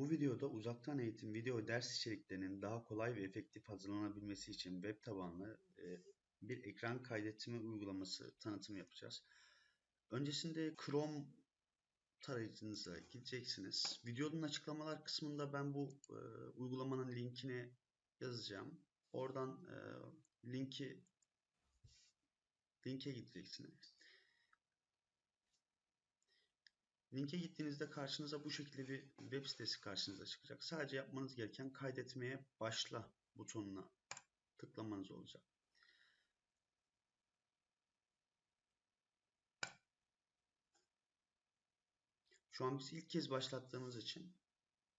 Bu videoda uzaktan eğitim video ders içeriklerinin daha kolay ve efektif hazırlanabilmesi için web tabanlı e, bir ekran kaydetme uygulaması tanıtımı yapacağız. Öncesinde Chrome tarayıcınıza gideceksiniz. Videonun açıklamalar kısmında ben bu e, uygulamanın linkini yazacağım. Oradan e, linki linke gideceksiniz. Linke gittiğinizde karşınıza bu şekilde bir web sitesi karşınıza çıkacak. Sadece yapmanız gereken kaydetmeye başla butonuna tıklamanız olacak. Şu an biz ilk kez başlattığımız için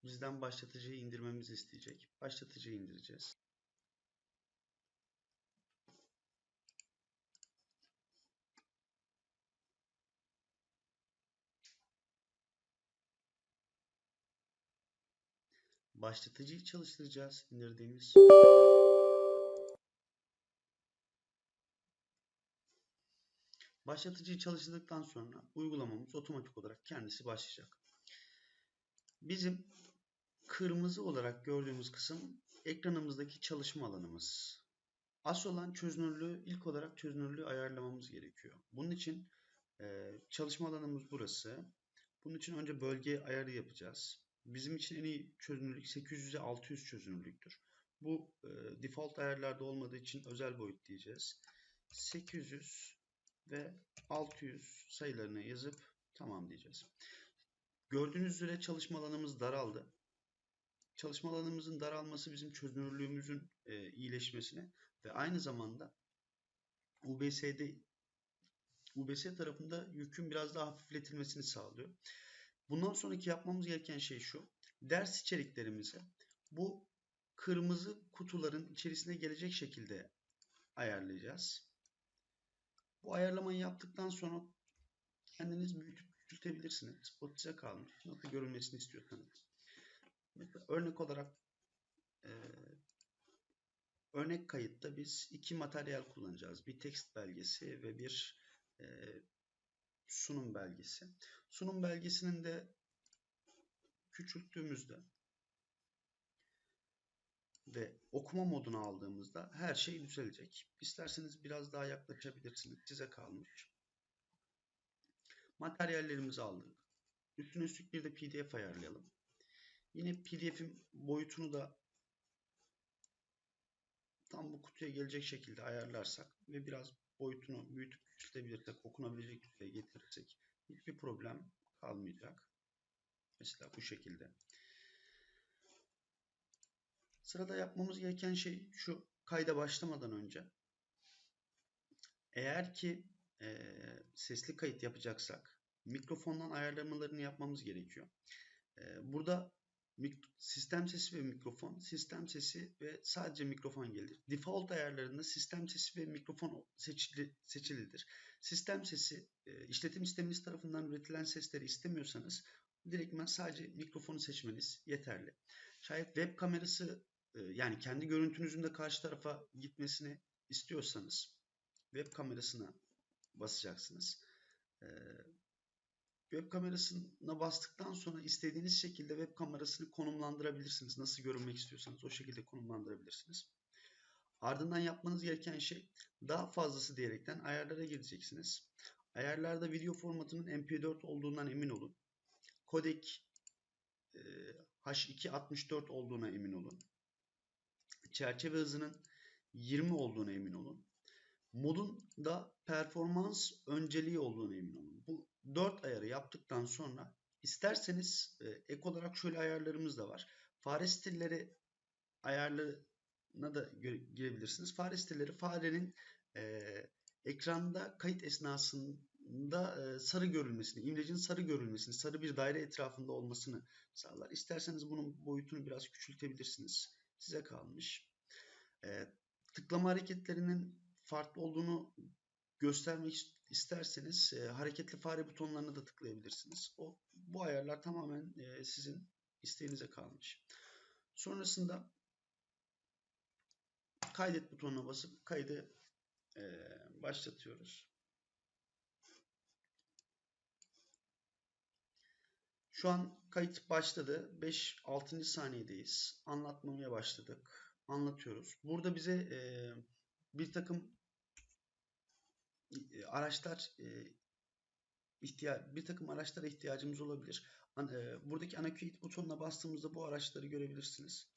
bizden başlatıcıyı indirmemizi isteyecek. Başlatıcıyı indireceğiz. Başlatıcıyı çalıştıracağız indirdiğimiz. Başlatıcıyı çalıştırdıktan sonra uygulamamız otomatik olarak kendisi başlayacak. Bizim kırmızı olarak gördüğümüz kısım ekranımızdaki çalışma alanımız. Asıl olan çözünürlüğü ilk olarak çözünürlüğü ayarlamamız gerekiyor. Bunun için çalışma alanımız burası. Bunun için önce bölge ayarı yapacağız. Bizim için en iyi çözünürlük 800'e 600 çözünürlüktür. Bu e, default ayarlarda olmadığı için özel boyut diyeceğiz. 800 ve 600 sayılarını yazıp tamam diyeceğiz. Gördüğünüz üzere çalışma alanımız daraldı. Çalışma alanımızın daralması bizim çözünürlüğümüzün e, iyileşmesine ve aynı zamanda UBS'de UBS tarafında yükün biraz daha hafifletilmesini sağlıyor. Bundan sonraki yapmamız gereken şey şu. Ders içeriklerimizi bu kırmızı kutuların içerisine gelecek şekilde ayarlayacağız. Bu ayarlamayı yaptıktan sonra kendiniz büyütüp küçültebilirsiniz. O size kalmış. Nasıl görülmesini istiyorsanız. Mesela örnek olarak e, örnek kayıtta biz iki materyal kullanacağız. Bir tekst belgesi ve bir e, sunum belgesi. Sunum belgesinin de küçülttüğümüzde ve okuma modunu aldığımızda her şey düzelecek. İsterseniz biraz daha yaklaşabilirsiniz. Size kalmış. Materyallerimizi aldık. Üstüne üstlük bir de pdf ayarlayalım. Yine pdf'in boyutunu da tam bu kutuya gelecek şekilde ayarlarsak ve biraz boyutunu büyütüp küçültebilirsek, okunabilecek düzeye getirirsek hiçbir problem kalmayacak. Mesela bu şekilde. Sırada yapmamız gereken şey şu kayda başlamadan önce eğer ki e, sesli kayıt yapacaksak mikrofondan ayarlamalarını yapmamız gerekiyor. E, burada sistem sesi ve mikrofon, sistem sesi ve sadece mikrofon gelir. Default ayarlarında sistem sesi ve mikrofon seçili, seçilidir. Sistem sesi, e, işletim sisteminiz tarafından üretilen sesleri istemiyorsanız direktmen sadece mikrofonu seçmeniz yeterli. Şayet web kamerası e, yani kendi görüntünüzün de karşı tarafa gitmesini istiyorsanız web kamerasına basacaksınız. Web kamerasına bastıktan sonra istediğiniz şekilde web kamerasını konumlandırabilirsiniz. Nasıl görünmek istiyorsanız o şekilde konumlandırabilirsiniz. Ardından yapmanız gereken şey daha fazlası diyerekten ayarlara gideceksiniz. Ayarlarda video formatının MP4 olduğundan emin olun. Kodek e, H264 olduğuna emin olun. Çerçeve hızının 20 olduğuna emin olun. Modun da performans önceliği olduğuna emin olun. Bu 4 ayarı yaptıktan sonra isterseniz e, ek olarak şöyle ayarlarımız da var. Fare stilleri ayarlarına da girebilirsiniz. Fare stilleri farenin e, ekranda kayıt esnasında e, sarı görülmesini, imlecin sarı görülmesini, sarı bir daire etrafında olmasını sağlar. İsterseniz bunun boyutunu biraz küçültebilirsiniz. Size kalmış. E, tıklama hareketlerinin farklı olduğunu göstermek isterseniz e, hareketli fare butonlarına da tıklayabilirsiniz. O bu ayarlar tamamen e, sizin isteğinize kalmış. Sonrasında kaydet butonuna basıp kaydı e, başlatıyoruz. Şu an kayıt başladı. 5-6. saniyedeyiz. Anlatmaya başladık. Anlatıyoruz. Burada bize e, bir takım araçlar e, ihtiya bir takım araçlara ihtiyacımız olabilir. E, buradaki ana kayıt butonuna bastığımızda bu araçları görebilirsiniz.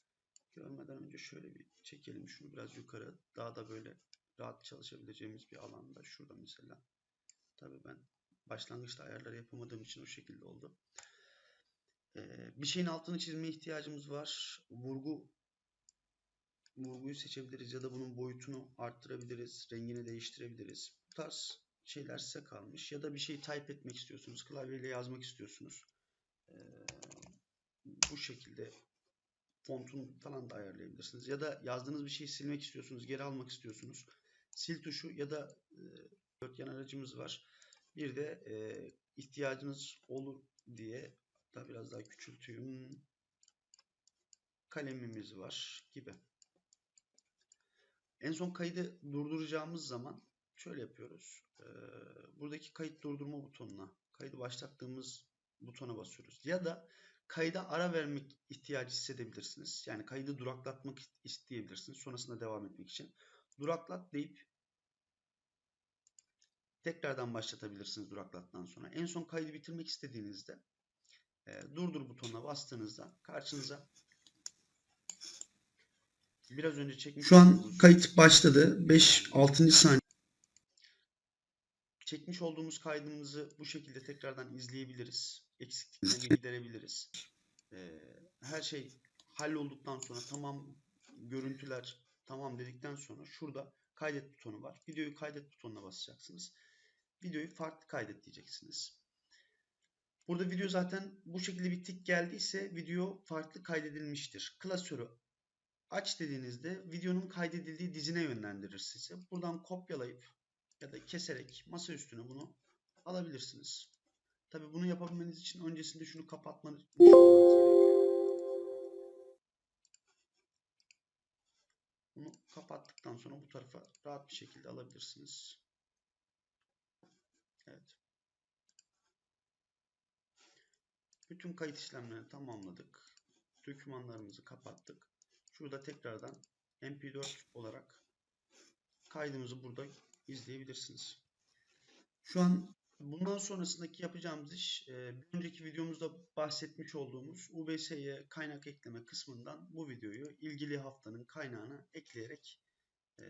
Görmeden önce şöyle bir çekelim şunu biraz yukarı. Daha da böyle rahat çalışabileceğimiz bir alanda. Şurada mesela. Tabii ben başlangıçta ayarları yapamadığım için o şekilde oldu. Bir şeyin altını çizmeye ihtiyacımız var. Vurgu vurguyu seçebiliriz ya da bunun boyutunu arttırabiliriz, rengini değiştirebiliriz. Bu tarz şeyler size kalmış. Ya da bir şey type etmek istiyorsunuz, klavyeyle yazmak istiyorsunuz. Ee, bu şekilde fontunu falan da ayarlayabilirsiniz. Ya da yazdığınız bir şeyi silmek istiyorsunuz, geri almak istiyorsunuz. Sil tuşu ya da e, dörtgen aracımız var. Bir de e, ihtiyacınız olur diye hatta biraz daha küçülteyim. Kalemimiz var gibi. En son kaydı durduracağımız zaman şöyle yapıyoruz. Ee, buradaki kayıt durdurma butonuna, kaydı başlattığımız butona basıyoruz. Ya da kayda ara vermek ihtiyacı hissedebilirsiniz. Yani kaydı duraklatmak isteyebilirsiniz. Sonrasında devam etmek için. Duraklat deyip tekrardan başlatabilirsiniz duraklattan sonra. En son kaydı bitirmek istediğinizde e, durdur butonuna bastığınızda karşınıza biraz önce çekmiş Şu an kayıt başladı. 5-6. saniye. çekmiş olduğumuz kaydımızı bu şekilde tekrardan izleyebiliriz. Eksikliklerini giderebiliriz. Ee, her şey hallolduktan sonra tamam görüntüler tamam dedikten sonra şurada kaydet butonu var. Videoyu kaydet butonuna basacaksınız. Videoyu farklı kaydet diyeceksiniz. Burada video zaten bu şekilde bir tik geldiyse video farklı kaydedilmiştir. Klasörü aç dediğinizde videonun kaydedildiği dizine yönlendirir sizi. Buradan kopyalayıp ya da keserek masa üstüne bunu alabilirsiniz. Tabii bunu yapabilmeniz için öncesinde şunu kapatmanız. Bunu kapattıktan sonra bu tarafa rahat bir şekilde alabilirsiniz. Evet. Bütün kayıt işlemlerini tamamladık. Dokümanlarımızı kapattık. Şurada tekrardan MP4 olarak kaydımızı burada izleyebilirsiniz. Şu an Bundan sonrasındaki yapacağımız iş e, bir önceki videomuzda bahsetmiş olduğumuz UBS'ye kaynak ekleme kısmından bu videoyu ilgili haftanın kaynağına ekleyerek e,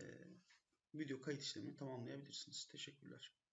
video kayıt işlemini tamamlayabilirsiniz. Teşekkürler.